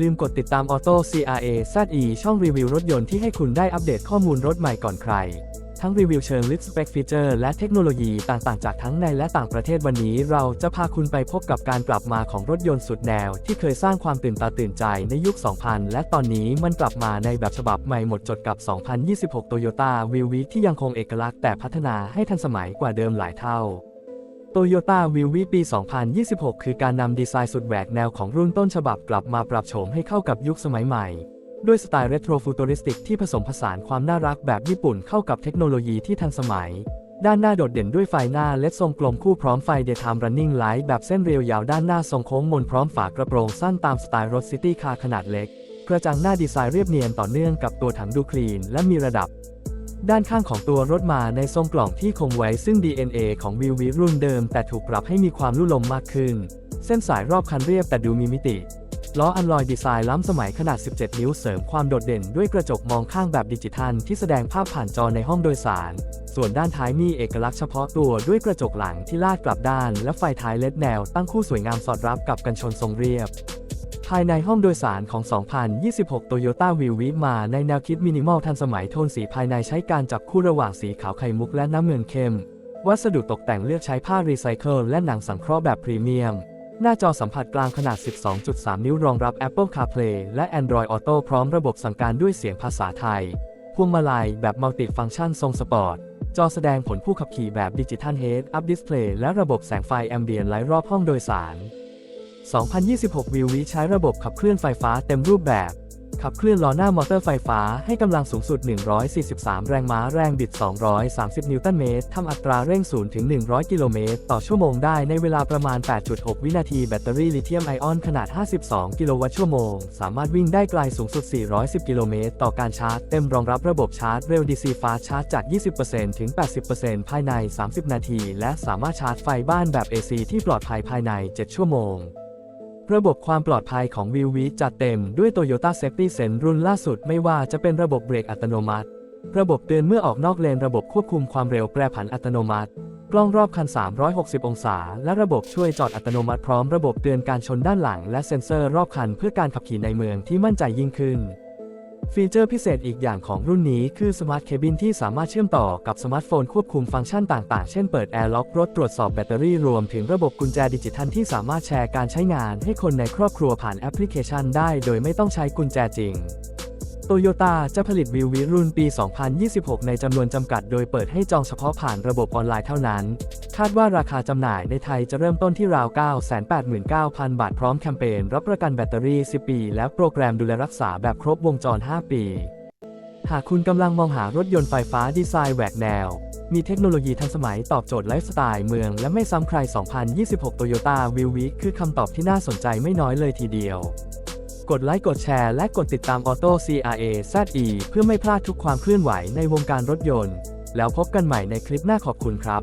ลืมกดติดตาม Auto CRA ZE ช่องรีวิวรถยนต์ที่ให้คุณได้อัปเดตข้อมูลรถใหม่ก่อนใคร ทั้งรีวิวเชิงลึกสเปคฟีเจอร์และเทคโนโลยีต่างๆ จากทั้งในและต่างประเทศวันนี้ เราจะพาคุณไปพบกับการกลับมาของรถยนต์สุดแนว ที่เคยสร้างความตื่นตาตื่นใจในยุค 2000 และตอนนี้มันกลับมาในแบบฉบับใหม่หมดจดกับ 2026 Toyota v i v i ที่ยังคงเอกลักษณ์แต่พัฒนาให้ทันสมัยกว่าเดิมหลายเท่า โตโยต้าวิววิปี 2026 คือการนำดีไซน์สุดแหวกแนวของรุ่นต้นฉบับกลับมาปรับโฉมให้เข้ากับยุคสมัยใหม่ ด้วยสไตล์เรโทรฟูตริสติกที่ผสมผสานความน่ารักแบบญี่ปุ่นเข้ากับเทคโนโลยีที่ทันสมัย ด้านหน้าโดดเด่นด้วยไฟหน้าเลดทรงกลมคู่พร้อมไฟ Daytime Running Light แบบเส้นเรียวยาวด้านหน้าทรงโค้งมนพร้อมฝากระโปรงสั้นตามสไตล์รถซิตี้คาร์ขนาดเล็กกระจังหน้าดีไซน์เรียบเนียนต่อเนื่องกับตัวถังดูคลีนและมีระดับ ด้านข้างของตัวรถมาในทรงกล่องที่คงไว้ซึ่ง DNA ของวิววิรุ่นเดิม แต่ถูกปรับให้มีความลุ่ลมมากขึ้น เส้นสายรอบคันเรียบแต่ดูมีมิติ ล้ออันลอยดีไซน์ล้ำสมัยขนาด 17 นิ้วเสริมความโดดเด่นด้วยกระจกมองข้างแบบดิจิทัลที่แสดงภาพผ่านจอในห้องโดยสาร ส่วนด้านท้ายมีเอกลักษณ์เฉพาะตัวด้วยกระจกหลังที่ลาดกลับด้าน และไฟท้ายเลดแนวตั้งคู่สวยงามสอดรับกับกันชนทรงเรียบ ภายในห้องโดยสารของ 2026 Toyota v i v i มาในแนวคิดมินิมอลทันสมัยโทนสีภายในใช้การจับคู่ระหว่างสีขาวไข่มุกและน้ำเงินเข้ม วัสดุตกแต่งเลือกใช้ผ้ารีไซเคิลและหนังสังเคราะห์แบบพรีเมียม หน้าจอสัมผัสกลางขนาด 12.3 นิ้วรองรับ Apple CarPlay และ Android Auto พร้อมระบบสั่งการด้วยเสียงภาษาไทย พวงมาลัยแบบมัลติฟังก์ชันทรงสปอร์ตจอแสดงผลผู้ขับขี่แบบดิจิทัลเฮดอัพดิสเพลย์และระบบแสงไฟแอมเบียนไลท์รอบห้องโดยสาร 2026 วิววิใช้ระบบขับเคลื่อนไฟฟ้าเต็มรูปแบบ ขับเคลื่อนล้อหน้ามอเตอร์ไฟฟ้าให้กำลังสูงสุด 143 แรงม้าแรงบิด 230 นิวตันเมตรทำอัตราเร่ง0ถึง 100 กิโลเมตรต่อชั่วโมงได้ในเวลาประมาณ 8.6 วินาที แบตเตอรี่ลิเธียมไอออนขนาด 52 กิโลวัตต์ชั่วโมง สามารถวิ่งได้ไกลสูงสุด 410 กิโลเมตรต่อการชาร์จ เต็มรองรับระบบชาร์จเร็ว DC Fast ชาร์จจาก 20%ถึง 80%ภายใน 30 นาที และสามารถชาร์จไฟบ้านแบบ AC ที่ปลอดภัยภายใน 7 ชั่วโมง ระบบความปลอดภัยของวิววีจัดเต็มด้วย Toyota Safety Sense รุ่นล่าสุดไม่ว่าจะเป็นระบบเบรกอัตโนมัติ ระบบเตือนเมื่อออกนอกเลนระบบควบคุมความเร็วแปรผันอัตโนมัติ กล้องรอบคัน 360 องศา และระบบช่วยจอดอัตโนมัติพร้อมระบบเตือนการชนด้านหลัง และเซ็นเซอร์รอบคันเพื่อการขับขี่ในเมืองที่มั่นใจยิ่งขึ้น ฟีเจอร์พิเศษอีกอย่างของรุ่นนี้คือสมาร์ทเคบินที่สามารถเชื่อมต่อกับสมาร์ทโฟนควบคุมฟังก์ชันต่างๆ เช่นเปิดแอร์ล็อกรถตรวจสอบแบตเตอรี่รวมถึงระบบกุญแจดิจิทัลที่สามารถแชร์การใช้งานให้คนในครอบครัวผ่านแอปพลิเคชันได้ โดยไม่ต้องใช้กุญแจจริง โตโยต้าจะผลิตวิววิรุ่นปี 2026 ในจำนวนจำกัดโดยเปิดให้จองเฉพาะผ่านระบบออนไลน์เท่านั้น คาดว่าราคาจำหน่ายในไทยจะเริ่มต้นที่ราว 989,000 บาทพร้อมแคมเปญรับประกันแบตเตอรี่ 10 ปี และโปรแกรมดูแลรักษาแบบครบวงจร 5 ปี หากคุณกำลังมองหารถยนต์ไฟฟ้าดีไซน์แหวกแนว มีเทคโนโลยีทันสมัยตอบโจทย์ไลฟ์สไตล์เมือง และไม่ซ้ำใคร 2026 Toyota v i v i คือคำตอบที่น่าสนใจไม่น้อยเลยทีเดียว กดไลค์กดแชร์และกดติดตาม Auto CRA ZE เพื่อไม่พลาดทุกความเคลื่อนไหวในวงการรถยนต์ แล้วพบกันใหม่ในคลิปหน้าขอบคุณครับ